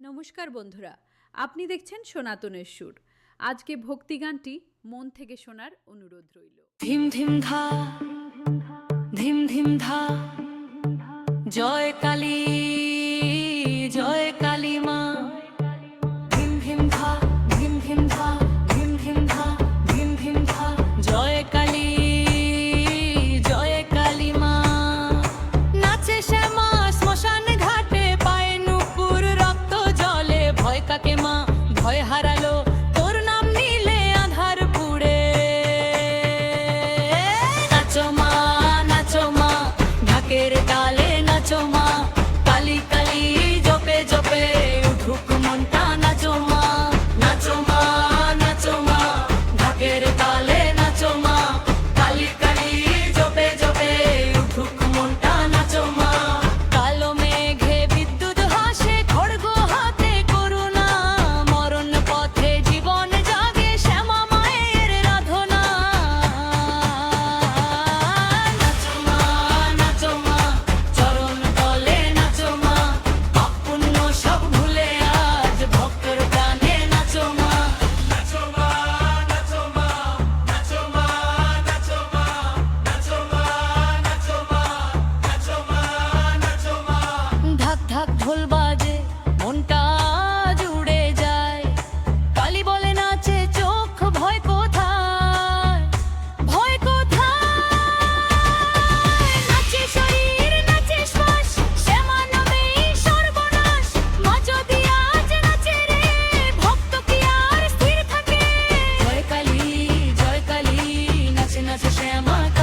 নমস্কার বন্ধুরা, আপনি দেখছেন সনাতনের সুর। আজকে ভক্তি গানটি মন থেকে শোনার অনুরোধ রইল। ধিম ধিম ধা, ধিম ধিম ধা, জয় কালী। my car.